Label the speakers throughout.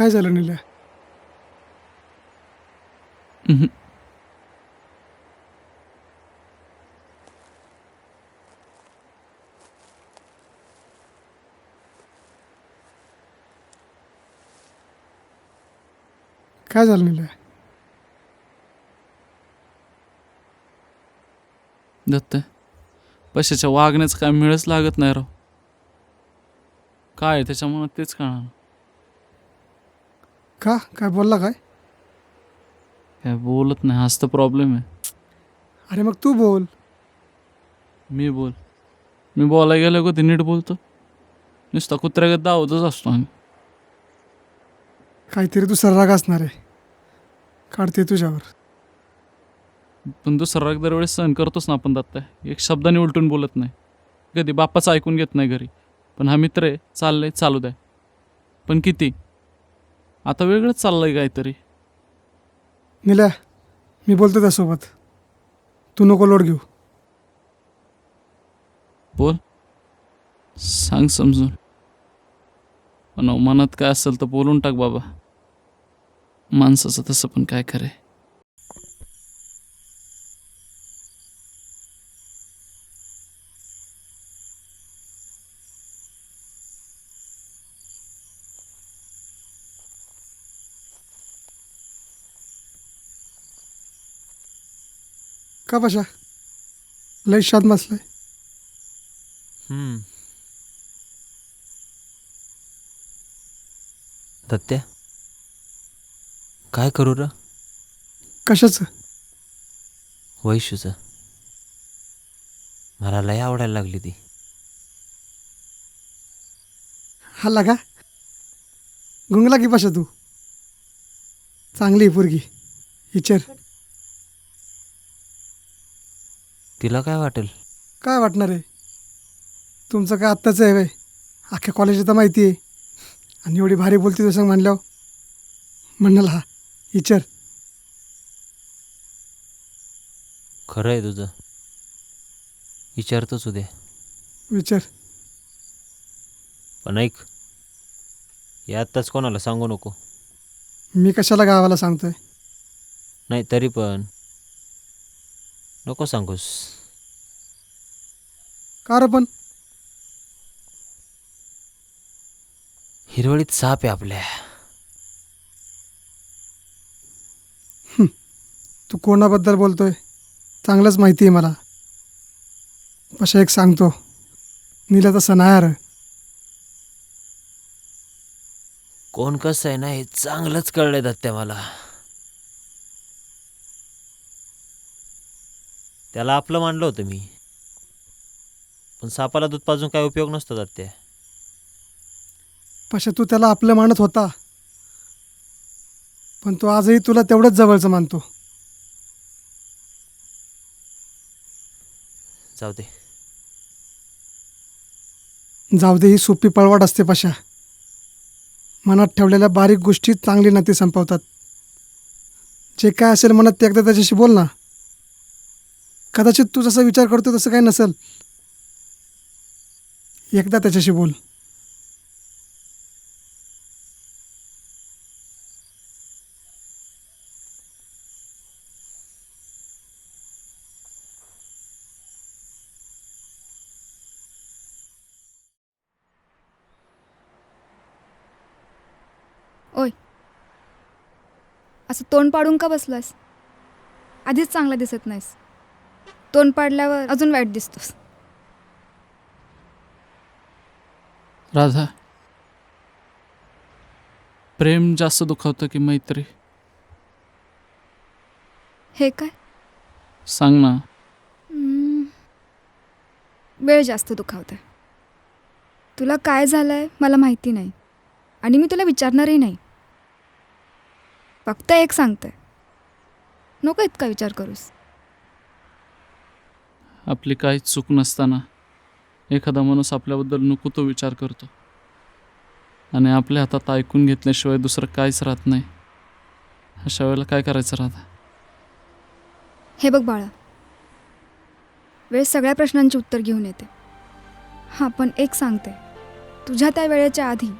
Speaker 1: काय झालं निल्या?
Speaker 2: उम्हम.
Speaker 1: काय झालं निल्या?
Speaker 2: दत्त पैशाच्या वागण्याचं काय मिळच लागत नाही राव. काय आहे त्याच्या मनात तेच कळणार.
Speaker 1: का? काय बोलला काय?
Speaker 2: काय बोलत नाही हाच तर प्रॉब्लेम आहे.
Speaker 1: अरे मग तू बोल.
Speaker 2: मी बोल. मी बोलायला गेलो का ते नीट बोलतो? नुसता कुत्र्यागत दावतच असतो आम्ही.
Speaker 1: काहीतरी दुसरा राग असणार आहे. काढते तुझ्यावर.
Speaker 2: पण दुसरा राग दरवेळेस सहन करतोच ना आपण दत्त. एक शब्दाने उलटून बोलत नाही. कधी बाप्पाचं ऐकून घेत नाही घरी. पण हा मित्र आहे चाललंय चालू द्या. पण किती? आता वेगळंच चाललंय काहीतरी.
Speaker 1: निल्या मी बोलतो त्यासोबत. तू नको लोड घेऊ.
Speaker 2: बोल. सांग समजून. पण अहो, मनात काय असेल तर बोलून टाक बाबा. माणसाचं तसं पण काय खरंय.
Speaker 1: का पशा लय शाद बसलाय.
Speaker 3: दत्त्या काय करू र?
Speaker 1: कशाचं?
Speaker 3: वैशूचं. मला लय आवडायला लागली ती.
Speaker 1: हल्ला का? गुंगला की पशा तू? चांगली आहे पोरगी. विचार.
Speaker 3: तिला काय वाटेल?
Speaker 1: काय वाटणार आहे? तुमचं काय आत्ताचं आहे वय? अख्ख्या कॉलेजात तर माहिती आहे. आणि एवढी भारी बोलते तू सांग म्हणल्यावर. म्हणाल हा विचार.
Speaker 3: खरं आहे तुझं. विचारतोच उद्या.
Speaker 1: विचार.
Speaker 3: पण ऐक हे आत्ताच कोणाला सांगू नको.
Speaker 1: मी कशाला गावाला सांगतोय?
Speaker 3: नाही तरी पण नको सांगूस
Speaker 1: का रे पण
Speaker 3: हिरवळीत साप आहे आपल्या
Speaker 1: तू कोणाबद्दल बोलतोय? चांगलंच माहिती आहे मला. पशा एक सांगतो. नीला तसं नाही अरे.
Speaker 3: कोण कसं आहे ना हे चांगलंच कळलंय दत्त्या मला. त्याला आपलं मानलं होतं मी. पण सापाला दूध पाजून काय उपयोग नसतो दत्त्या
Speaker 1: पशा तू त्याला आपलं मानत होता. पण तो आजही तुला तेवढंच जवळचं मानतो.
Speaker 3: जाऊ दे.
Speaker 1: जाऊ दे ही सोपी पळवाट असते पशा. मनात ठेवलेल्या बारीक गोष्टी चांगली नाती संपवतात. जे काय असेल मनात ते एकदा त्याच्याशी बोल ना. कदाचित तू जसा विचार करतो तसं काही नसेल. एकदा त्याच्याशी बोल.
Speaker 4: ओय. असं तोंड पाडून का बसलास आधीच चांगला दिसत नाहीस. तोंड पाडल्यावर अजून वाईट दिसतोस.
Speaker 2: राधा प्रेम जास्त दुखावतं की मैत्री?
Speaker 4: हे काय?
Speaker 2: सांग ना.
Speaker 4: हम्म, वेळ जास्त दुखावते तुला काय झालंय मला माहिती नाही. आणि मी तुला विचारणारही नाही. फक्त एक सांगते नको इतका विचार करूस.
Speaker 2: आपली काहीच चूक नसताना एखादा माणूस आपल्याबद्दल नको तो विचार करतो. आणि आपल्या हातात ऐकून घेतल्याशिवाय दुसरं काहीच राहत नाही. अशा वेळेला काय करायचं राहतं?
Speaker 4: हे बघ बाळा. वेळ सगळ्या प्रश्नांची उत्तर घेऊन येते. हां पण एक सांगते. तुझ्या त्या वेळेच्या आधी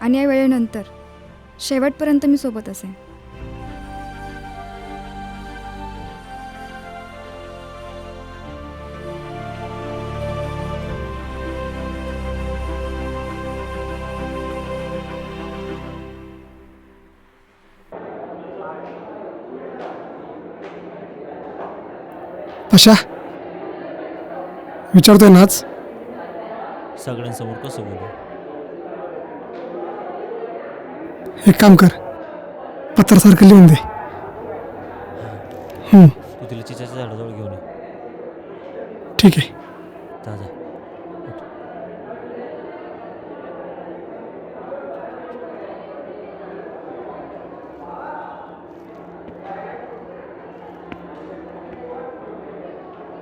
Speaker 4: आणि या वेळेनंतर शेवटपर्यंत मी सोबत असेन.
Speaker 1: पशा विचारतोय नाच.
Speaker 3: सगळ्यांसमोर कसं बोलू?
Speaker 1: एक काम कर. पत्रासारखं लिहून दे. हं,
Speaker 3: तू तिला चिच्याच्या झाडाजवळ घेऊन ये.
Speaker 1: ठीक आहे.
Speaker 3: जा जा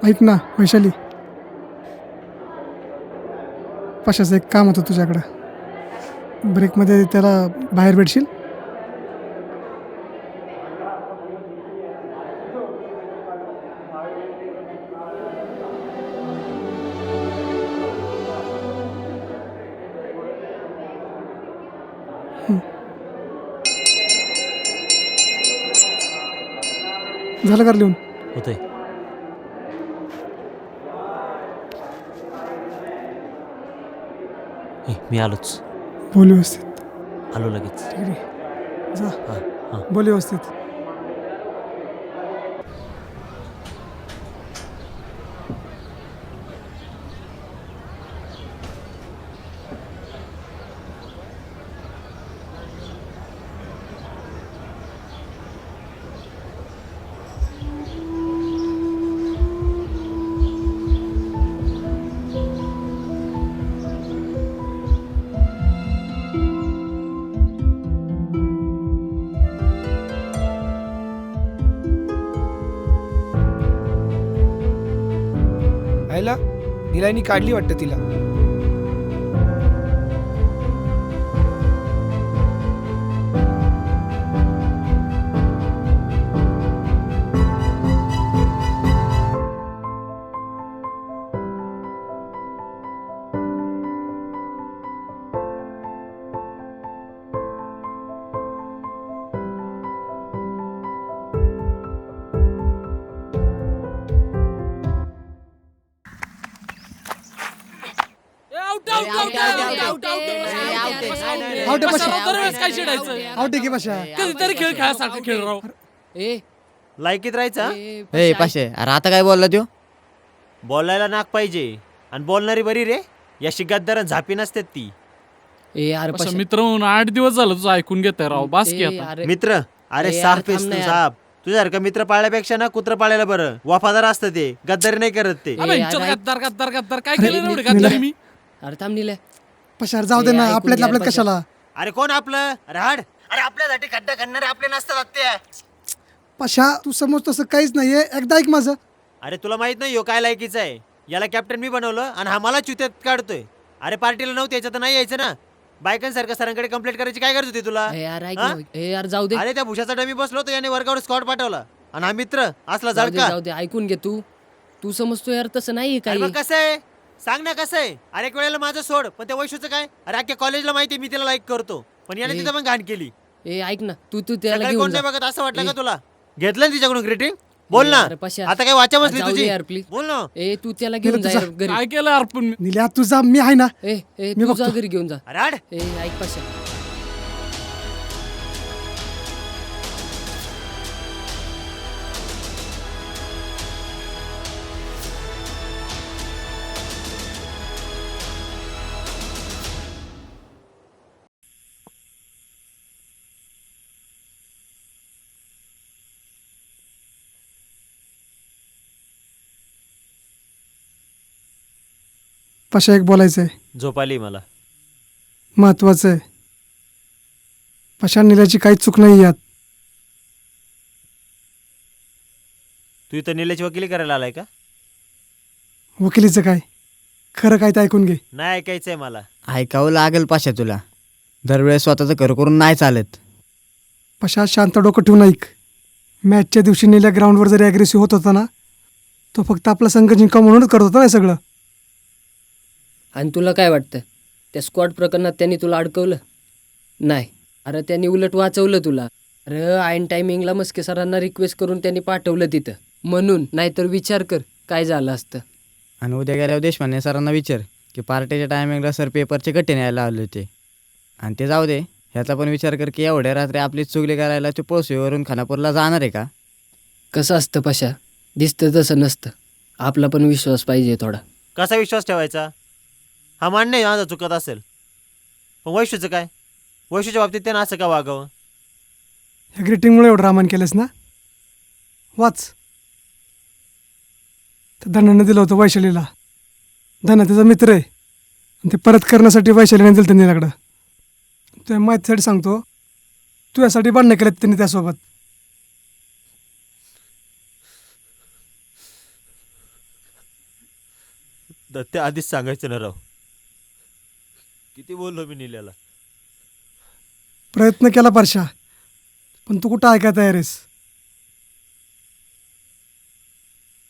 Speaker 1: ऐक ना वैशाली. पशाचं एक काम होतं तुझ्याकडं. ब्रेकमध्ये त्याला बाहेर भेटशील? झालं का लिहून?
Speaker 3: होतंय. मी आलोच.
Speaker 1: बोल व्यवस्थित.
Speaker 3: आलो लगेच.
Speaker 1: ठीक आहे. जा.
Speaker 3: हां हां.
Speaker 1: बोल व्यवस्थित.
Speaker 5: निलायनी काढली वाटतं तिला.
Speaker 2: चिडायचं
Speaker 1: की
Speaker 2: कधीतरी खेळ खेळासारखा खेळ राव
Speaker 6: ए.
Speaker 3: लायकीत राहायचा
Speaker 6: ए पाशे अरे आता काय बोलला त्यो?
Speaker 3: बोलायला नाक पाहिजे. आणि बोलणारी बरी रे. या शिगातदार झापी नसतात ती.
Speaker 6: ए अरे पाशे
Speaker 2: मित्र म्हणून आठ दिवस झालं तुझं ऐकून घेताय राव. बास की
Speaker 6: ए,
Speaker 2: आता.
Speaker 6: अरे.
Speaker 3: मित्र अरे
Speaker 6: ए,
Speaker 3: साफ आहेस
Speaker 6: थांब
Speaker 3: तू
Speaker 6: यार.
Speaker 3: साप. तुझ्यासारखं मित्र पाळल्यापेक्षा ना कुत्र पाळायला बरं. वफादार असतं ते. गद्दारी नाही करत ते.
Speaker 2: अबे,
Speaker 6: ए,
Speaker 2: यांच्यात
Speaker 6: अरे,
Speaker 2: गद्दार गद्दार गद्दार. काय केलं रे एवढे? गद्दारी मी?
Speaker 6: अरे थांब निले.
Speaker 1: पशार जाऊ दे
Speaker 6: ए,
Speaker 1: ना.
Speaker 6: ऐकून
Speaker 1: आपल्यात
Speaker 6: घ्या,
Speaker 1: आपल्यात. कशाला?
Speaker 3: अरे कोण आपलं? अरे हाड अरे आपल्यासाठी खड्डा करणारे आपले नसतात आत्या
Speaker 1: पशा तू समज तसं काहीच नाहीये. एकदा ऐक माझं.
Speaker 3: अरे तुला माहीत नाही हो काय लायकीचा आहे. याला कॅप्टन मी बनवलं आणि हा मला चुत्यात काढतोय. अरे पार्टीला नव्हतं याच्यात नाही यायचं ना. बायकांसारखं सरांकडे कंप्लेंट करायची काय गरज होती तुला?
Speaker 6: ए यार ऐक
Speaker 3: हा?
Speaker 6: ना ए यार जाऊ दे.
Speaker 3: अरे त्या भुशाचा डमी बसलो तर याने वर्गावर स्कॉट पाठवला. आणि हा मित्र असला
Speaker 6: जाऊ दे
Speaker 3: जळका
Speaker 6: जाऊ दे ऐकून घे तू. तू समजतो यार तसं नाही
Speaker 3: अरे
Speaker 6: काही.
Speaker 3: मग कसं आहे? सांग ना कसं आहे? अरे एक वेळेला माझं सोड पण त्या वैशूचं काय? अरे अख्ख्या कॉलेजला माहिती आहे मी तिला लाईक करतो. पण याने
Speaker 6: ए.
Speaker 3: तिथं पण घाण केली.
Speaker 6: ए ऐक ना तू तू त्याला
Speaker 3: सकाळी
Speaker 6: घेऊन
Speaker 3: कोण
Speaker 6: जा.
Speaker 3: नाही बघत? असं वाटलं. का तुला? घेतलं ना तिच्याकडून ग्रीटिंग बोल
Speaker 6: ए,
Speaker 3: ना.
Speaker 6: अरे पश्या.
Speaker 3: आता काय वाचा बसली
Speaker 6: जाऊ दे
Speaker 3: तुझी
Speaker 6: यार प्लीज
Speaker 3: बोल ना.
Speaker 6: ए तू त्याला घेऊन जा यार घरी.
Speaker 2: काय केलं अर्पण मी?
Speaker 1: निल्या तुझा मी आहे ना.
Speaker 6: ए ए
Speaker 1: मी
Speaker 6: तू जा
Speaker 1: बघतो.
Speaker 6: घरी घेऊन जा.
Speaker 3: अरे
Speaker 6: ए ऐक पाशा
Speaker 1: पशा एक बोलायचं आहे?
Speaker 3: झोप आली मला.
Speaker 1: महत्वाचं आहे. पशा निल्याची काहीच चूक नाही यात.
Speaker 3: तू इथं निलेची वकिली करायला आलाय का?
Speaker 1: वकिलीचं काय? खरं काय ते ऐकून घे.
Speaker 3: नाही ऐकायचंय मला.
Speaker 7: ऐकावं लागेल पाशा तुला. दरवेळेस स्वतःचं घर करून नाही चालत.
Speaker 1: पशा शांत डोकं ठेवून ऐक. मॅचच्या दिवशी नेल्या ग्राउंडवर जरी ॲग्रेसिव्ह होत होता ना तो फक्त आपला संघ जिंका म्हणूनच करत होता ना हे सगळं.
Speaker 6: आणि तुला काय वाटतं? त्या स्क्वॉड प्रकरणात त्यांनी तुला अडकवलं? नाही. अरे त्यांनी उलट वाचवलं तुला. अरे आईन टायमिंगला मस्के सरांना रिक्वेस्ट करून त्यांनी पाठवलं तिथं. म्हणून नाहीतर विचार कर काय झालं असतं.
Speaker 7: आणि उद्या गेल्यावर देशपांडे सरांना विचार की पार्टीच्या टायमिंगला सर पेपरचे कट्टे न्यायला आले होते. आणि ते जाऊ दे ह्याचा पण विचार कर की एवढ्या रात्री आपली चुगली करायला ते पोसवीवरून खानापूरला जाणार आहे का?
Speaker 6: कसं असतं पशा? दिसतं तसं नसतं. आपला पण विश्वास पाहिजे थोडा.
Speaker 3: कसा विश्वास ठेवायचा? हा मान्य आहे माझा चुकत असेल. पण वैशूचं काय? वैशूच्या बाबतीत त्यानं असं का वागावं?
Speaker 1: ह्या ग्रीटिंगमुळे एवढं रामायण केलंस ना? वाच. तर धनानं दिलं होतं वैशालीला. धना त्याचा मित्र आहे. आणि ते परत करण्यासाठी वैशालीने दिलं त्यांनी लाकडं तुझ्या माहितीसाठी सांगतो तुझ्यासाठी भांडणं केलेत त्यांनी त्यासोबत.
Speaker 3: दत्त्या आधीच सांगायचं ना राव. किती बोललो मी निल्याला?
Speaker 1: प्रयत्न केला परशा पण तू कुठं ऐकाय तयार आहेस?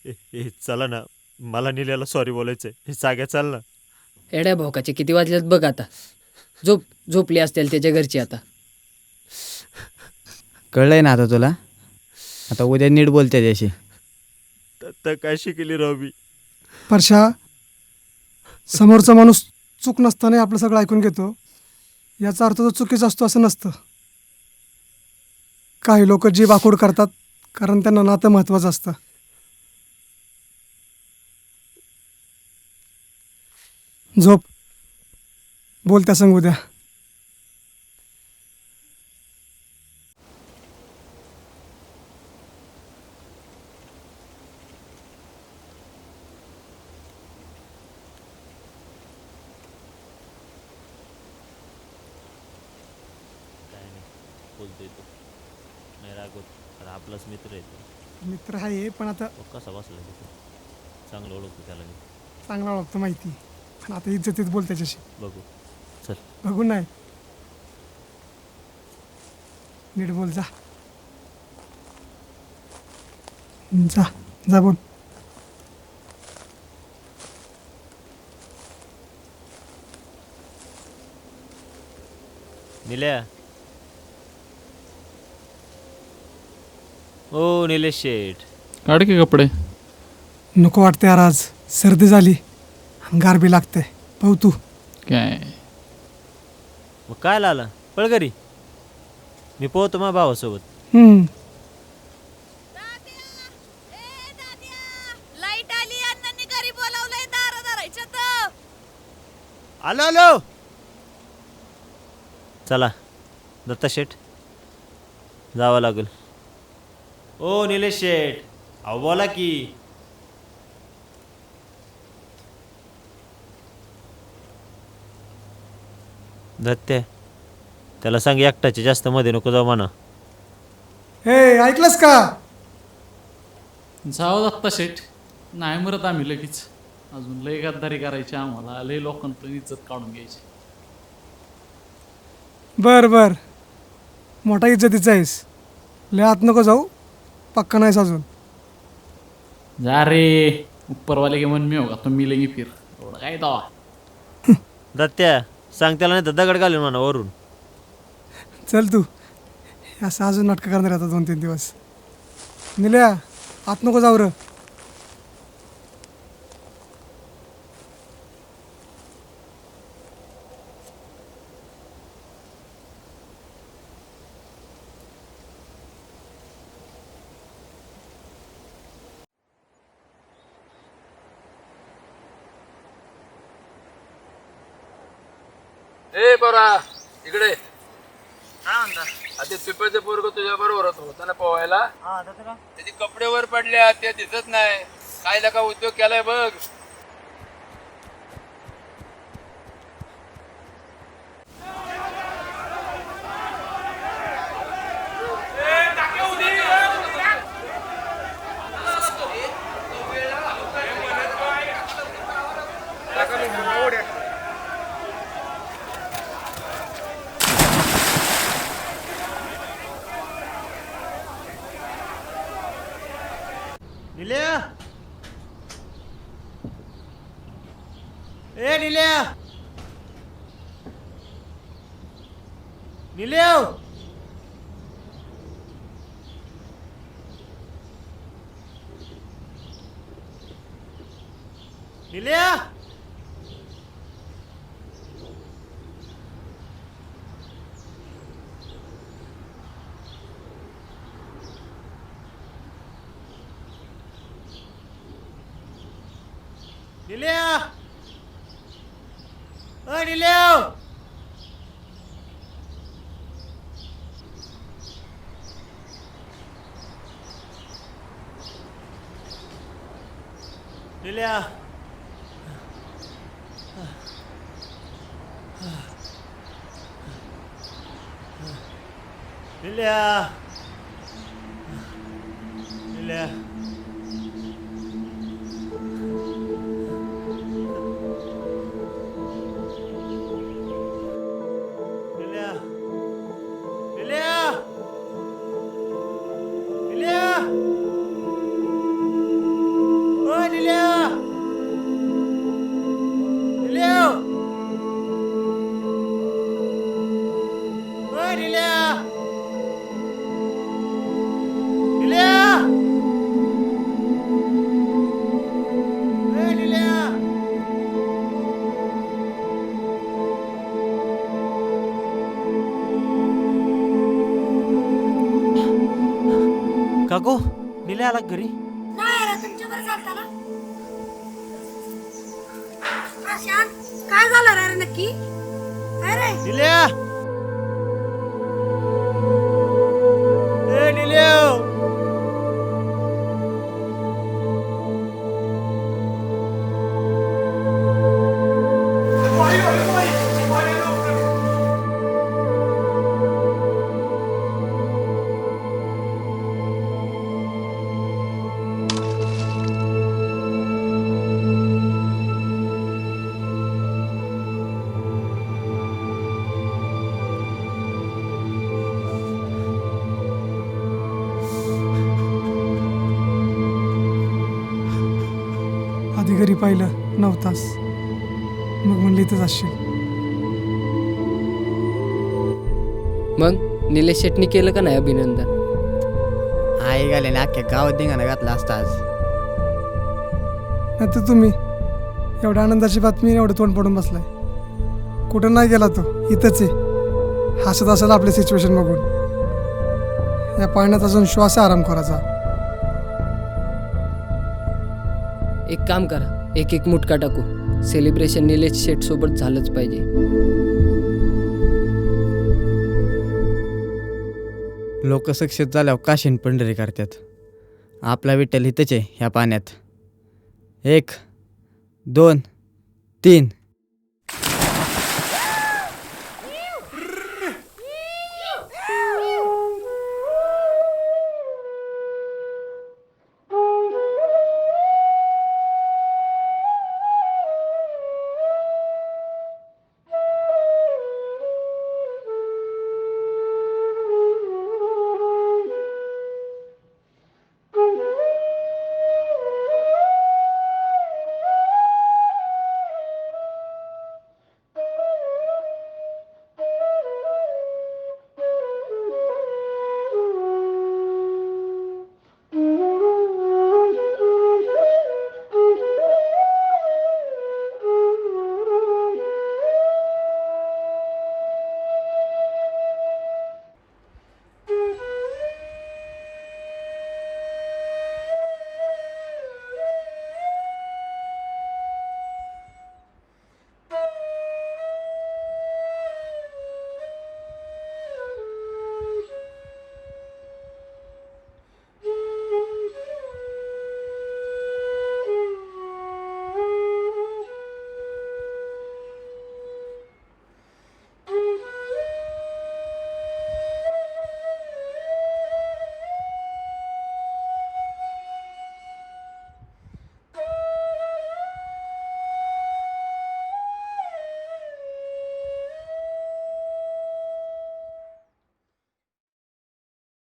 Speaker 3: ए ए, चला ना मला निल्याला सॉरी बोलायचंय. हे साग्या चाल ना.
Speaker 6: एड्या भोकाचे किती वाजल्यात बघ आता. झोप झोपली असतील त्याच्या घरची आता.
Speaker 7: कळलंय ना आता तुला? आता उद्या नीट बोलते त्याशी.
Speaker 3: दत्ता काय शिकली राव मी?
Speaker 1: परशा समोरचा माणूस चूक नसताना आपलं सगळं ऐकून घेतो. याचा अर्थ तो चुकीचा असतो असं नसतं. काही लोक जीव आखूड करतात कारण त्यांना नातं महत्त्वाचं असतं. झोप. बोलत्या सांगू द्या
Speaker 3: काय नाही बोलतोय तो नाही रागवत अरे आपलाच मित्र आहे तो
Speaker 1: मित्र आहे पण आता
Speaker 3: तो कसा बसला तिथे? चांगलं ओळखतो त्याला मी.
Speaker 1: चांगला वाटतं माहिती. पण आता इज्जतीत बोल त्याच्याशी.
Speaker 3: बघू. चल.
Speaker 1: बघून नाही. नीट बोल जा. जा जा बोल.
Speaker 3: निल्या. ओ निलेश शेठ.
Speaker 2: काढ की कपडे?
Speaker 1: नको वाटते यार आज. सर्दी झाली. आणि गार बी लागते. पाहू तू.
Speaker 2: काय?
Speaker 3: मग काय आला पळ घरी. मी पोहतो माझ्या भावासोबत.
Speaker 1: हम्म,
Speaker 8: लाइट आली अण्णांनी घरी बोलावलंय दार धरायच्या
Speaker 3: आलो आलो. चला. दत्ता शेठ. जावं लागेल. ओ निलेश शेठ. अहो बोला की. दत्ते त्याला सांग एकटाचे जास्त मध्ये नको जाऊ म्हणा.
Speaker 1: हे ऐकलंस का?
Speaker 2: जावं दत्ता शेठ. नाही मरत आम्ही लगेच. अजून लय गद्दारी करायची आम्हाला. लय लोकांकडून इज्जत काढून घ्यायची.
Speaker 1: बर बर. मोठा इज्जतीचा आहेस. लय आत नको जाऊ. पक्का नाहीस अजून.
Speaker 2: जा रे. उपरवाले की मन मी होगा तो मी लगी फिर. एवढं काय दवा
Speaker 3: दत्त्या सांग त्याला नाही तर दगड घालून म्हणा वरून.
Speaker 1: चल तू. असं अजून नाटकं करणार आता दोन तीन दिवस. निल्या आत नको जाऊ र.
Speaker 9: ए बरा इकडे. ते पिपळचं पोरग तुझ्या बरोबर होता ना पोहायला? त्याचे कपडे वर पडले ते दिसत नाही. काय का उद्योग केलाय बघ.
Speaker 3: નીલે એ નીલે નીલેવ નીલે ए निल्या निलेव निल्या निल्या अ निलेव निल्या निल्या निल्या निल्या
Speaker 8: काय झालं रे नक्की? अरे
Speaker 3: निल्या
Speaker 1: आधी घरी पाहिलं नऊ तास मग म्हणलं इथंच असशील.
Speaker 6: मग निलेश शेटनी केलं का नाही अभिनंदन?
Speaker 7: आई घाल्याने अख्ख्या गावात धिंगाणा घातला असता आज.
Speaker 1: नाही तर तुम्ही एवढ्या आनंदाची बातमी एवढं तोंड पडून बसलाय. कुठं नाही गेला तो इथंच आहे. हसत असेल आपली सिच्युएशन बघून. या पाण्यात अजून श्वास आहे आराम करायचा
Speaker 6: एक काम करा. एक एक मुटका टाकू. सेलिब्रेशन निलेश शेट सोबत झालंच पाहिजे.
Speaker 7: लोक सक्षेत झाल्यावर काशीन पंढरी करतात? आपला विठ्ठल इथंच आहे ह्या पाण्यात. एक दोन तीन.